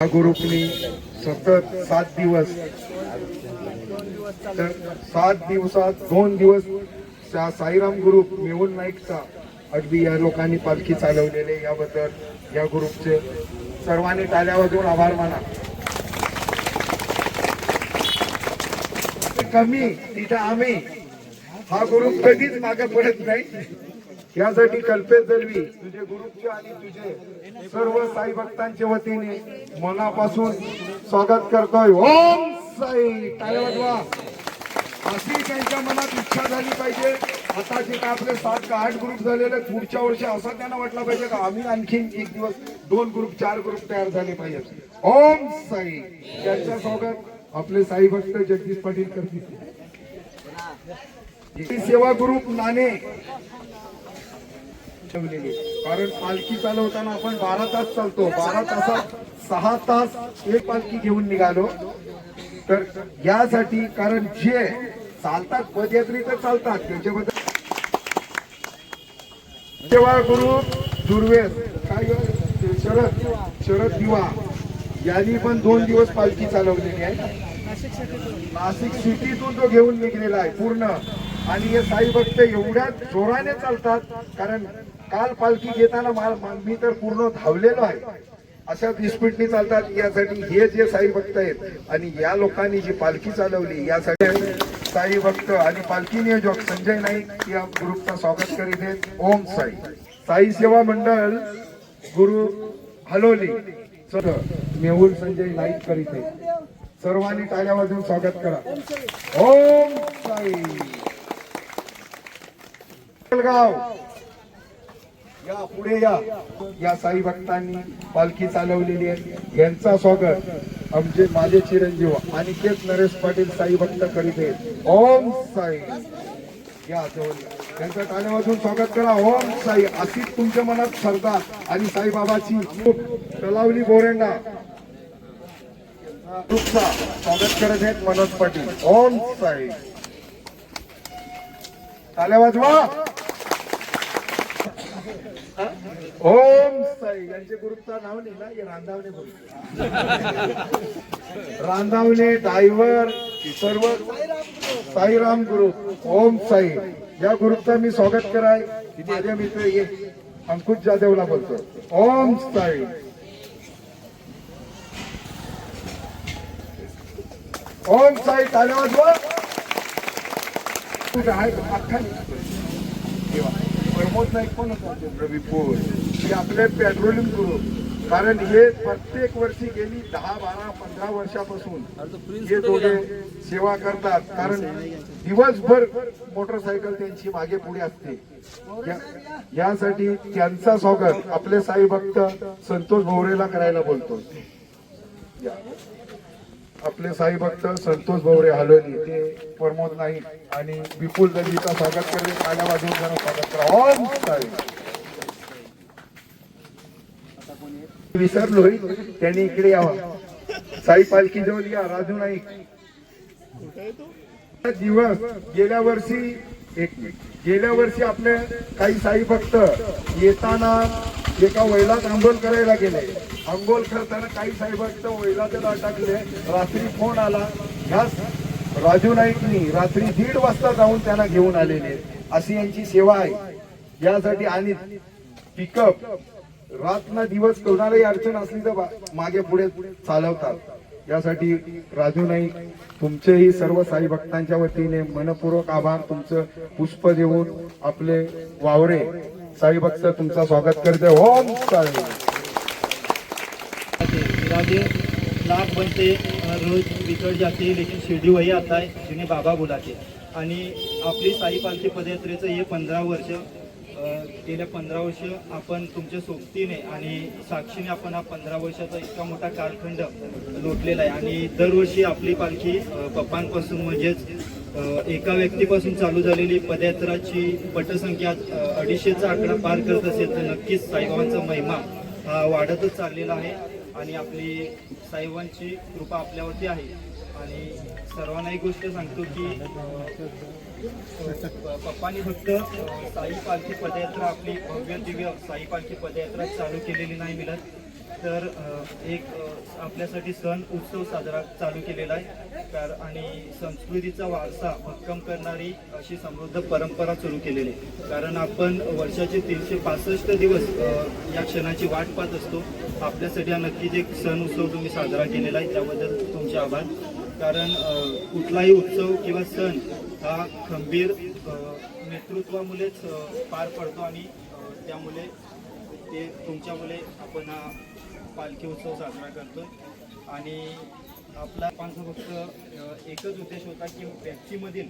ग्रुपनी सतत सात दिवस. तर सात दिवसात दोन दिवस साईराम ग्रुप मेहुल नाईकचा अगदी या लोकांनी पालखी चालवलेले याबद्दल या ग्रुपचे सर्वांनी टाळ्या वाजवून आभार माना. कमी तिथं आम्ही. हा ग्रुप कधीच मागे पडत नाही. यासाठी कल्पेश दलवी तुझे ग्रुपचे आणि तुझे सर्व साई भक्तांच्या वतीने मनापासून स्वागत करतोय. ओम साई. काय वाजवा. अशी त्यांच्या मनात इच्छा झाली पाहिजे. आता जे काय आपले सात का आठ ग्रुप झालेले पुढच्या वर्षी असं त्यांना वाटलं पाहिजे का आम्ही आणखीन एक दिवस दोन ग्रुप चार ग्रुप तयार झाले पाहिजेत ओम साई. त्यांच्या स्वागत आपले साई भक्त जगदीश पाटील करतील. सेवा ग्रुप नाणे. ठेवलेली कारण पालखी चालवताना आपण बारा तास चालतो. बारा तासात सहा तास एक पालखी घेऊन निघालो. तर यासाठी कारण जे चालतात पदयात्री तर चालतात. त्याच्याबद्दल सेवा गुरु दुर्वेद काय शरद शरद दिवा. यांनी पण दोन दिवस पालखी चालवलेली आहे नाशिक सिटीतून तो घेऊन निघलेला आहे पूर्ण. आणि हे साई भक्त एवढ्या जोराने चालतात कारण काल पालखी घेताना मी तर पूर्ण धावलेलो आहे. अशा स्पीडने चालतात यासाठी हे जे साई भक्त आहेत आणि या लोकांनी जी पालखी चालवली यासाठी साई भक्त आणि पालखी नियोजक संजय नाईक या ग्रुपचा स्वागत करीत आहेत. ओम साई. साई सेवा मंडळ गुरु हलोली. सर मेहुल संजय नाईक करीत आहेत. सर्वांनी टाळ्या वाजून स्वागत करा. ओम साई. गाव या पुढे या. या साई भक्तांनी पालखी चालवलेली आहे. यांचा स्वागत. आमचे माझे चिरंजीव आणि तेच नरेश पाटील साई भक्त करीत. आहेत ओम साई. या जवळ. त्यांचं टाळ्या वाजवून स्वागत करा. ओम साई. अशीच तुमच्या मनात श्रद्धा आणि साईबाबाची खूप तलावली बोरेंडा. स्वागत करत आहेत मनोज पाटील. ओम साई. टाळ्या वाजवा. हो. ओम साई. यांचे गुरुचा नाव नाही ना हे रांधावणे बोल रांधावणे डायव्हर सर्व साईराम गुरु. ओम साई. या ग्रुपचा मी स्वागत कराय. माझे मित्र ये. अंकुश जाधवला बोलतो ओम साई. ओम साई टाळ्या वाजवा कुठं आहे अख्खा प्रमोद नाईक कोण होता हे आपले पेट्रोलिंग ग्रुप कारण हे प्रत्येक वर्षी गेली दहा बारा पंधरा वर्षापासून. हे दोघे सेवा करतात. कारण दिवसभर मोटरसायकल त्यांची मागे पुढे असते. यासाठी त्यांचा स्वागत आपले साई भक्त संतोष भोवरेला करायला बोलतो. आपले साई भक्त संतोष भवरे हलोनी ते प्रमोद नाईक आणि विपुल दलीचा स्वागत करणे काल्या वाजवून त्यांना स्वागत करा. ओम साई. विसरलोय त्यांनी इकडे यावा. साई पालखी जवळ या. राजू नाईक. दिवस. गेल्या वर्षी एक मिनिट. गेल्या वर्षी आपले काही साई भक्त येताना एका वैलात आंदोलन करायला गेले. आंघोळ करताना काही साई भक्त वैलात टाकले. रात्री फोन आला. ह्या राजू नाईकनी रात्री दीड वाजता जाऊन त्यांना घेऊन आलेले. अशी यांची सेवा आहे. यासाठी आणि पिकअप रात ना दिवस कोणालाही अडचण असली तर बा- मागे पुढे चालवतात. यासाठी राजू नाईक तुमचेही सर्व साई भक्तांच्या वतीने मनपूर्वक आभार. तुमचं पुष्प देऊन आपले वावरे साई भक्त तुमचं स्वागत करते. ओम साई. राजे लाख बनते रोज बिछड़ जाते लेकिन शिर्डी वही आता है जिने बाबा बोलाते. आणि आपली साई पालखी पदयात्रेचं हे पंधरा वर्ष गेल्या पंधरा वर्ष आपण तुमच्या सोबतीने आणि साक्षीने आपण हा पंधरा वर्षाचा इतका मोठा कालखंड लोटलेला आहे. आणि दरवर्षी आपली पालखी पप्पांपासून म्हणजेच एका व्यक्तीपासून चालू झालेली पदयात्राची पटसंख्या अडीचशेचा आकडा पार करत असेल तर नक्कीच साईबाबांचा महिमा हा वाढतच चाललेला आहे आणि आपली साईबाबांची कृपा आपल्यावरती आहे. आणि सर्वांना एक गोष्ट सांगतो की पप्पानी पप्पांनी फक्त साई पालखी पदयात्रा आपली भव्य दिव्य साई पालखी पदयात्रा चालू केलेली नाही मिळत. तर एक आपल्यासाठी सण उत्सव साजरा चालू केलेला आहे. तर आणि संस्कृतीचा वारसा भक्कम करणारी अशी समृद्ध परंपरा सुरू केलेली आहे. कारण आपण वर्षाचे तीनशे पासष्ट दिवस या क्षणाची वाट पाहत असतो. आपल्यासाठी हा नक्कीच एक सण उत्सव तुम्ही साजरा केलेला आहे. त्याबद्दल तुमचे आभार. कारण कुठलाही उत्सव किंवा सण हा खंबीर नेतृत्वामुळेच पार पडतो आणि त्यामुळे ते तुमच्यामुळे आपण हा पालखी उत्सव साजरा करतो आणि आपला आमचा फक्त एकच उद्देश होता की व्यक्तीमधील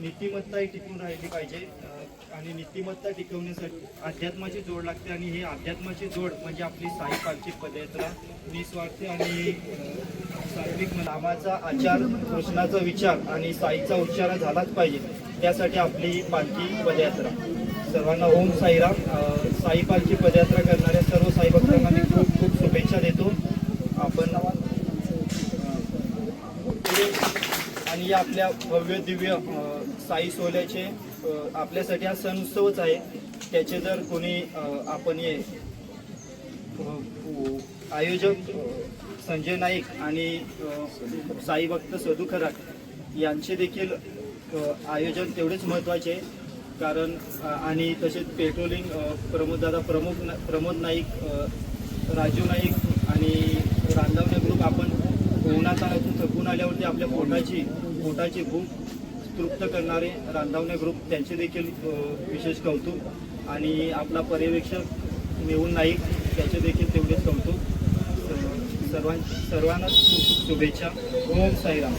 नीतिमत्ता ही टिकून राहिली पाहिजे. आणि नीतिमत्ता टिकवण्यासाठी अध्यात्माची जोड लागते आणि हे अध्यात्माची जोड म्हणजे आपली साई पालखी पदयात्रा. निस्वार्थी आणि सार्विक म्हणजे नामाचा आचार कृष्णाचा विचार आणि साईचा उच्चार झालाच पाहिजे. त्यासाठी आपली पालखी पदयात्रा. सर्वांना ओम साईराम. साई पालखी पदयात्रा करणाऱ्या सर्व साई भक्तांना शुभेच्छा देतो. आपण आणि या आपल्या भव्य दिव्य साई सोल्याचे आपल्यासाठी हा सण उत्सवच आहे. त्याचे जर कोणी आपण हे आयोजक संजय नाईक आणि साई भक्त सदू खरात यांचे देखील आयोजन तेवढेच महत्त्वाचे. आहे कारण आणि तसेच पेट्रोलिंग प्रमोददादा प्रमुख ना- प्रमोद नाईक राजीव नाईक आणि रांधावणे ग्रुप आपण उन्हातानातून थकून आल्यावरती आपल्या पोटाची पोटाची भूक तृप्त करणारे रांधावणे ग्रुप त्यांचे देखील विशेष कौतुक आणि आपला पर्यवेक्षक मेहून नाईक त्याचे देखील तेवढेच कौतुक. सर्वां सर्वांना शुभेच्छा. ओम साईराम.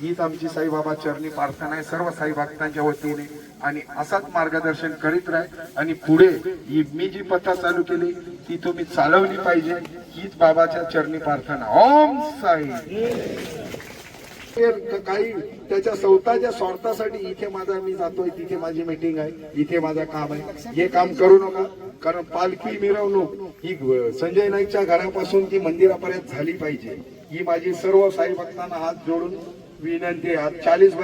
हीच आमची साईबाबा चरणी प्रार्थना आहे. सर्व साई भक्तांच्या वतीने आणि असाच मार्गदर्शन करीत राह. आणि पुढे मी जी पथा चालू केली ती तुम्ही चालवली पाहिजे. हीच बाबाच्या चरणी प्रार्थना. ओम साई. काही त्याच्या स्वतःच्या स्वार्थासाठी इथे माझा मी जातोय तिथे माझी मीटिंग आहे इथे माझा काम आहे. हे काम करू नका कारण पालखी मिरवणूक ही संजय नाईकच्या घरापासून ती मंदिरापर्यंत झाली पाहिजे. ही माझी सर्व साई भक्तांना हात जोडून विनंती आहे. चाळीस